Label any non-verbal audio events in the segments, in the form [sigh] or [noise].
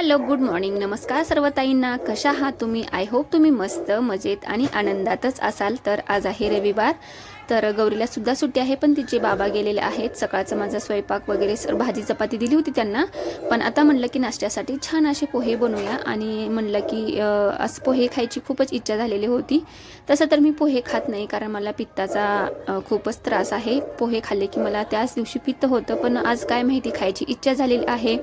Hello good morning. नमस्कार सर्व ताईंना. कशा आहात तुम्ही? आय होप तुम्ही मस्त मजेत आणि आनंदातच असाल. तर आज आहे रविवार. तर गौरीला सुद्धा सुट्टी आहे पण तिचे बाबा गेलेले आहेत. सकाळचा माझा स्वयंपाक वगैरे सर भाजी चपाती दिली होती त्यांना. पण आता म्हणलं की नाश्त्यासाठी छान असे पोहे बनवूया. आणि म्हणलं की असं पोहे खायची खूपच इच्छा झालेली होती. तसं तर मी पोहे खात नाही कारण मला पित्ताचा खूपच त्रास आहे. पोहे खाल्ले की मला त्याच दिवशी पित्त होतं पण आज काय माहिती खायची इच्छा झालेली आहे.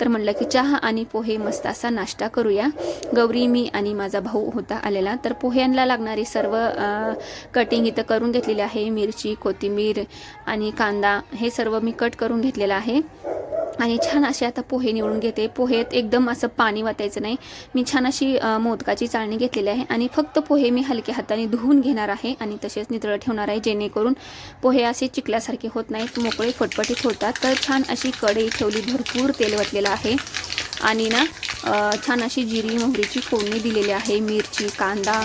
तर म्हणलं की चहा आणि पोहे मस्त असा नाश्ता करूया. गौरी मी आणि माझा भाऊ होता आलेला. तर पोह्यांना लागणारी सर्व कटिंग इथं करून घेतलेली आहे. मिरची कोथिंबीर आणि कांदा हे सर्व मी कट करून घेतलेलं आहे. आणि छान असे आता पोहे निवडून घेते. पोहेत एकदम असं पाणी वाटायचं नाही. मी छान अशी मोदकाची चाळणी घेतलेली आहे आणि फक्त पोहे मी हलक्या हाताने धुवून घेणार आहे आणि तसेच नितळ ठेवणार आहे जेणेकरून पोहे असे चिकल्यासारखे होत नाहीत मोकळे फटफटीत होतात. तर छान अशी कढई ठेवली भरपूर तेल वतलेलं आहे. आणि ना छान अशी जिरी मोहरीची फोडणी दिलेली आहे मिरची कांदा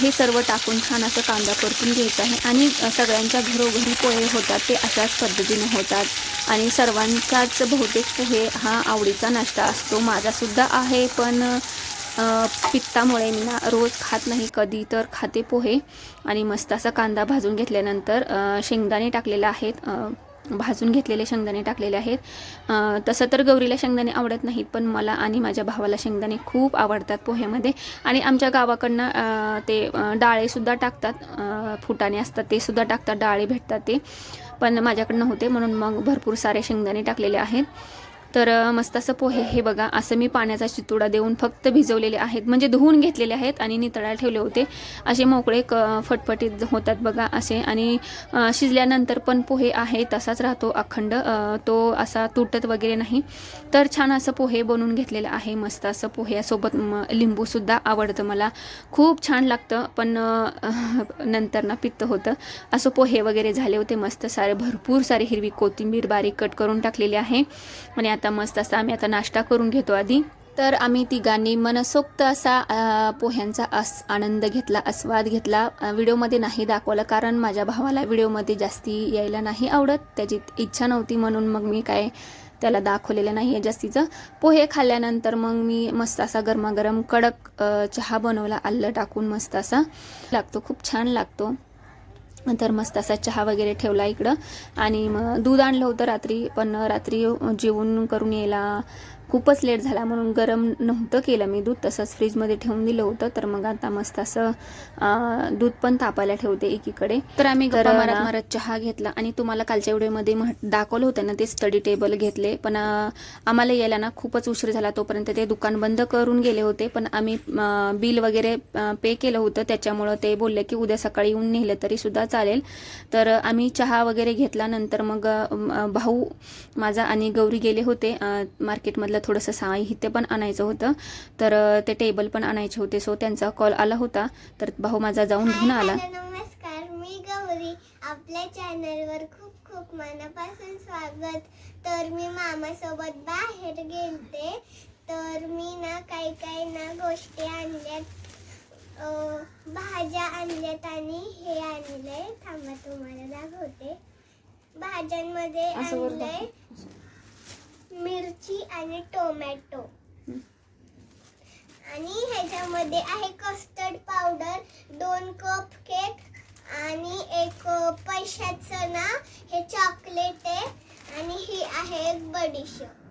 हे सर्व टाकून छान असं कांदा परतून घ्यायचा आहे. आणि सगळ्यांच्या घरोघरी पोहे होतात ते अशाच पद्धतीने होतात. आणि सर्वांचाच बहुतेक पोहे हा आवडीचा नाश्ता असतो. माझासुद्धा आहे पण पित्तामुळे मी ना रोज खात नाही. कधी तर खाते पोहे. आणि मस्त असा कांदा भाजून घेतल्यानंतर शेंगदाणे टाकलेले आहेत. भाजून घेतलेले शेंगदाणे टाकलेले आहेत. तसं तर गौरीला शेंगदाणे आवडत नाहीत पण मला आणि माझ्या भावाला शेंगदाणे खूप आवडतात पोह्यामध्ये. आणि आमच्या गावाकडनं ते डाळेसुद्धा टाकतात. फुटाणे असतात ते सुद्धा टाकतात डाळे भेटतात ते. पण माझ्याकडनं होते म्हणून मग भरपूर सारे शेंगदाणे टाकलेले आहेत. तर मस्त असं पोहे हे बघा असं मी पाण्याचा चितुडा देऊन फक्त भिजवलेले आहेत. म्हणजे धुवून घेतलेले आहेत आणि नितळायला ठेवले होते. असे मोकळे क फटफटीत होतात बघा असे. आणि शिजल्यानंतर पण पोहे आहे तसाच राहतो अखंड. तो असा तुटत वगैरे नाही. तर छान असं पोहे बनवून घेतलेलं आहे. मस्त असं पोह्यासोबत म लिंबूसुद्धा आवडतं मला. खूप छान लागतं पण [laughs] नंतर ना पित्त होतं. असं पोहे वगैरे झाले होते मस्त सारे. भरपूर सारे हिरवी कोथिंबीर बारीक कट करून टाकलेली आहे. आणि आता आता मस्त असा आम्ही आता नाश्ता करून घेतो आधी. तर आम्ही तिघांनी मनसोक्त असा पोह्यांचा आस आनंद घेतला आस्वाद घेतला. व्हिडिओमध्ये नाही दाखवलं कारण माझ्या भावाला व्हिडिओमध्ये जास्ती यायला नाही आवडत. त्याची इच्छा नव्हती म्हणून मग मी काय त्याला दाखवलेलं नाही आहे जास्तीचं. पोहे खाल्ल्यानंतर मग मी मस्त असा गरमागरम कडक चहा बनवला आलं टाकून मस्त असा. लागतो खूप छान लागतो. तर मस्त असा चहा वगैरे ठेवला इकडं. आणि मग दूध आणलं होतं रात्री पण रात्री जेवण करून यायला खूपच लेट झाला म्हणून गरम नव्हतं केलं मी दूध. तसंच फ्रीजमध्ये ठेवून दिलं होतं. तर मग आता मस्त असं दूध पण तापायला ठेवते एकीकडे. तर आम्ही गप्पा मारत मारत चहा घेतला आणि तुम्हाला कालच्या व्हिडिओमध्ये म्हट- दाखवलं होतं ना ते स्टडी टेबल घेतले. पण आम्हाला यायला ना खूपच उशीर झाला तोपर्यंत ते दुकान बंद करून गेले होते. पण आम्ही बिल वगैरे पे केलं होतं. त्याच्यामुळं ते बोलले की उद्या सकाळी येऊन नेलं तरी सुद्धा चालेल. तर आम्ही चहा वगैरे घेतला. नंतर मग भाऊ माझा आणि गौरी गेले होते मार्केटमधलं थोडंसं साहित्य पण आणायचं होतं. तर ते टेबल पण आणायचे होते. सो त्यांचा कॉल आला होता. तर भाऊ माझा जाऊन घेऊन आला. नमस्कार. मी गौरी. आपल्या चॅनलवर खूप खूप मनापासून स्वागत. तर मी मामासोबत बाहेर गेलते. तर मी ना काही काही ना गोष्टी आणल्यात. भाज्या आणल्यात आणि हे आणलंय. थांबा तुम्हाला दाखवते. भाज्यांमध्ये आणलंय. मिरची आणि टोमॅटो. आणि ह्याच्यामध्ये आहे कस्टर्ड पावडर दोन कप केक आणि एक पैशाचं ना हे चॉकलेट आहे आणि ही आहे एक बडीशेप.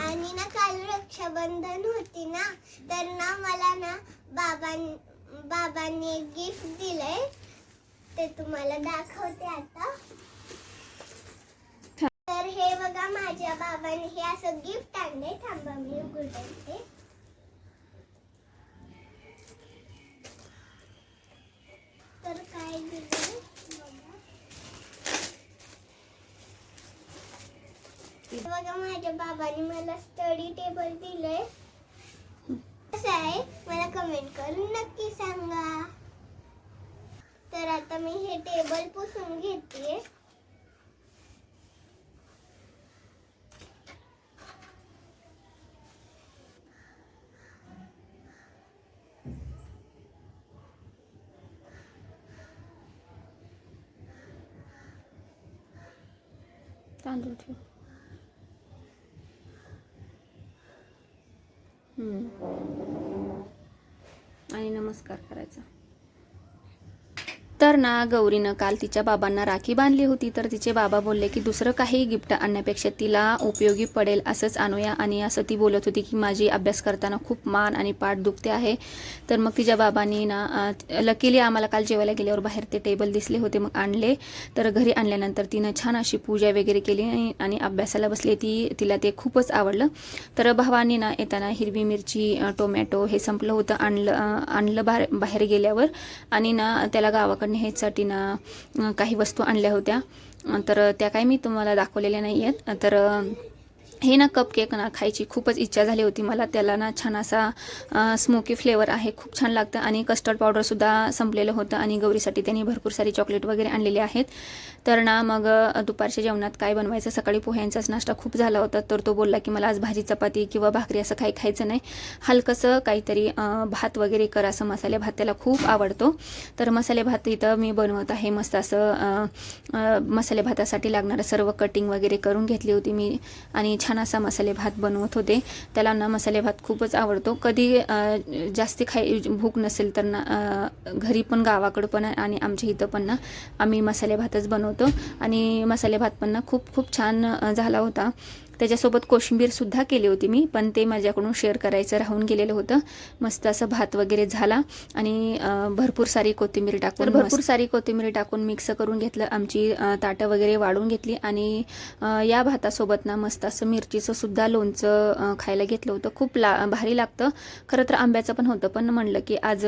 आणि ना काल रक्षाबंधन होती ना तर ना मला ना बाबां बाबांनी एक गिफ्ट दिलंय. ते तुम्हाला दाखवते आता. तर हे बघा माझ्या बाबांनी हे असं गिफ्ट आणले थांबा मी उघडते तर काय दिलं बघा. बघा माझ्या बाबांनी मला स्टडी टेबल दिलंय. कसं आहे? मला कमेंट करून नक्की सांगा. तर आता मी हे टेबल पुसून घेते. तांदूळ ठेव. आणि नमस्कार करायचा. तर ना गौरीनं काल तिच्या बाबांना राखी बांधली होती. तर तिचे बाबा बोलले की दुसरं काही गिफ्ट आणण्यापेक्षा तिला उपयोगी पडेल असंच आणूया आणि असं ती बोलत होती की माझी अभ्यास करताना खूप मान आणि पाठ दुखते आहे. तर मग तिच्या बाबांनी ना लकीली आम्हाला काल जेवायला गेल्यावर बाहेर ते टेबल दिसले होते मग आणले. तर घरी आणल्यानंतर तिनं छान अशी पूजा वगैरे केली आणि- अभ्यासाला बसली. ती तिला ते खूपच आवडलं. तर भावानी ना येताना हिरवी मिरची टोमॅटो हे संपलं होतं आणलं आणलं बाहेर बाहेर गेल्यावर. आणि ना त्याला आपण ह्यासाठी ना काही वस्तू आणल्या होत्या. तर त्या काही मी तुम्हाला दाखवलेल्या नाही आहेत तर हे ना कप केक ना खायची खूपच इच्छा झाली होती मला. त्याला ना छान असा स्मोकी फ्लेवर आहे. खूप छान लागतं. आणि कस्टर्ड पावडरसुद्धा संपलेलं होतं आणि गौरीसाठी त्यांनी भरपूर सारी चॉकलेट वगैरे आणलेली आहेत. तर ना मग दुपारच्या जेवणात काय बनवायचं? सकाळी पोह्यांचाच नाश्ता खूप झाला होता. तर तो बोलला की मला आज भाजी चपाती किंवा भाकरी असं काही खायचं नाही. हलकंसं काहीतरी भात वगैरे कर असं मसाले भात त्याला खूप आवडतो. तर मसाले भात इथं मी बनवत आहे. मस्त असं मसाले भातासाठी लागणारं सर्व कटिंग वगैरे करून घेतली होती मी. आणि छान असा मसाले भात बनवत होते. त्याला ना मसाले भात खूपच आवडतो. कधी जास्त जास्ती भूक नसेल तर ना घरी पण गावाकडं पण आणि आमच्या इथं पण ना आम्ही मसाले भातच बनवतो. आणि मसाले भात पण ना खूप खूप छान झाला होता. त्याच्यासोबत कोशिंबीरसुद्धा केली होती मी पण ते माझ्याकडून शेअर करायचं राहून गेलेलं होतं. मस्त असं भात वगैरे झाला आणि भरपूर सारी कोथिंबीर टाकून भरपूर सारी कोथिंबीर टाकून मिक्स करून घेतलं आमची ताटं वगैरे वाढून घेतली आणि या भातासोबत ना मस्त असं मिरचीचं सुद्धा लोणचं खायला घेतलं होतं. खूप ला भारी लागतं. खरं तर आंब्याचं पण होतं पण म्हणलं की आज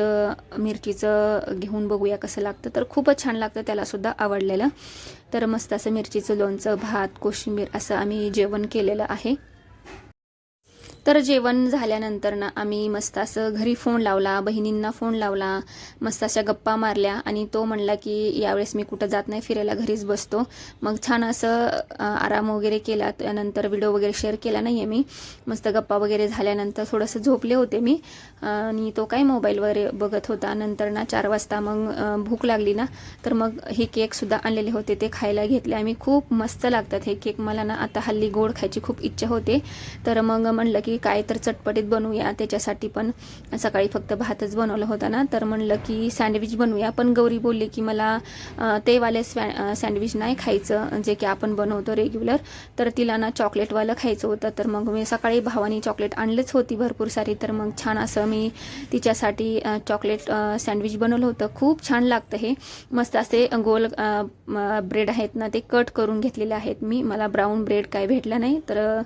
मिरचीचं घेऊन बघूया कसं लागतं. तर खूपच छान लागतं त्यालासुद्धा आवडलेलं. तर मस्त असं मिरचीचं लोणचं भात कोशिंबीर असं आम्ही जेवण केलेलं आहे. तर जेवण झाल्यानंतर ना आम्ही मस्त असं घरी फोन लावला बहिणींना फोन लावला मस्त अशा गप्पा मारल्या आणि तो म्हणला की यावेळेस मी कुठं जात नाही फिरायला घरीच बसतो. मग छान असं आराम वगैरे केला. त्यानंतर व्हिडिओ वगैरे शेअर केला नाही आहे मी. मस्त गप्पा वगैरे झाल्यानंतर थोडंसं झोपले होते मी. आणि तो काय मोबाईलवर बघत होता. नंतर ना चार वाजता मग भूक लागली ना तर मग हे केकसुद्धा आणलेले होते. ते खायला घेतले. आम्ही खूप मस्त लागतात हे केक. मला ना आता हल्ली गोड खायची खूप इच्छा होते. तर मग म्हणलं की की काय तर चटपटीत बनवूया त्याच्यासाठी पण सकाळी फक्त भातच बनवला होता ना. तर म्हणलं की सँडविच बनवूया. पण गौरी बोलली की मला तेवाले स्वॅ सँडविच नाही खायचं जे की आपण बनवतो रेग्युलर तर तिला ना चॉकलेटवालं खायचं होतं. तर मग मी सकाळी भावानी चॉकलेट आणलीच होती भरपूर सारी. तर मग छान असं मी तिच्यासाठी चॉकलेट सँडविच बनवलं होतं. खूप छान लागतं हे. मस्त असे गोल ब्रेड आहेत ना ते कट करून घेतलेले आहेत मी. मला ब्राऊन ब्रेड काय भेटला नाही. तर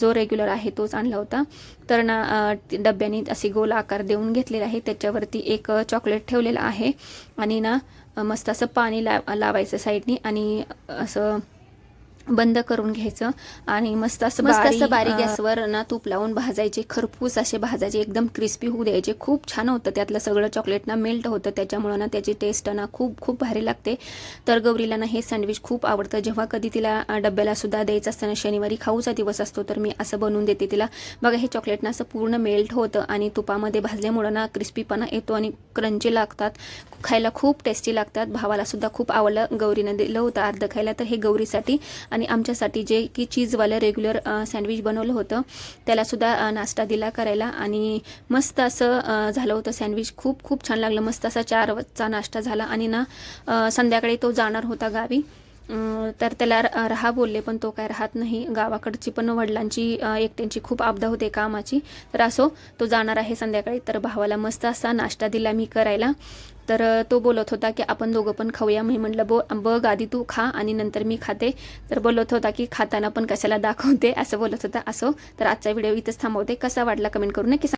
जो रेग्युलर आहे तोच आणला होता. तर ना डब्याने असे गोल आकार देऊन घेतलेला आहे. त्याच्यावरती एक चॉकलेट ठेवलेलं आहे. आणि ना मस्त असं पाणी ला लावायचं साईडनी आणि असं बंद करून घ्यायचं आणि मस्त असं मस्त असं बारीक गॅसवर ना तूप लावून भाजायचे खरपूस असे भाजायचे एकदम क्रिस्पी होऊ द्यायचे. खूप छान होतं त्यातलं सगळं चॉकलेट ना मेल्ट होतं त्याच्यामुळं ना त्याची टेस्ट ना खूप खूप भारी लागते. तर गौरीला ना हे सँडविच खूप आवडतं. जेव्हा कधी तिला डब्याला सुद्धा द्यायचं असतं ना शनिवारी खाऊचा दिवस असतो तर मी असं बनवून देते तिला. बघा हे चॉकलेट ना असं पूर्ण मेल्ट होतं आणि तुपामध्ये भाजल्यामुळं ना क्रिस्पीपणा येतो आणि क्रंची लागतात. खायला खूप टेस्टी लागतात. भावाला सुद्धा खूप आवडलं. गौरीनं दिलं होतं अर्ध खायला. तर हे गौरीसाठी आणि आमच्यासाठी जे की चीजवालं रेग्युलर सँडविच बनवलं होतं त्यालासुद्धा नाश्ता दिला करायला आणि मस्त असं झालं होतं सँडविच खूप खूप छान लागलं. मस्त असा चार वाजता नाश्ता झाला आणि ना संध्याकाळी तो जाणार होता गावी. तर त्याला राहा बोलले पण तो काय राहत नाही. गावाकडची पण वडिलांची एकट्यांची खूप आपदा होते कामाची. तर असो तो जाणार आहे संध्याकाळी. तर भावाला मस्त असा नाश्ता दिला मी करायला. तर तो बोलत होता की आपण दोघं पण खाऊया. मी म्हटलं बो बघ आधी तू खा आणि नंतर मी खाते. तर बोलत होता की खाताना पण कशाला दाखवते? असं बोलत होता. असो तर आजचा व्हिडिओ इथंच थांबवते. कसा वाटला कमेंट करू नक्की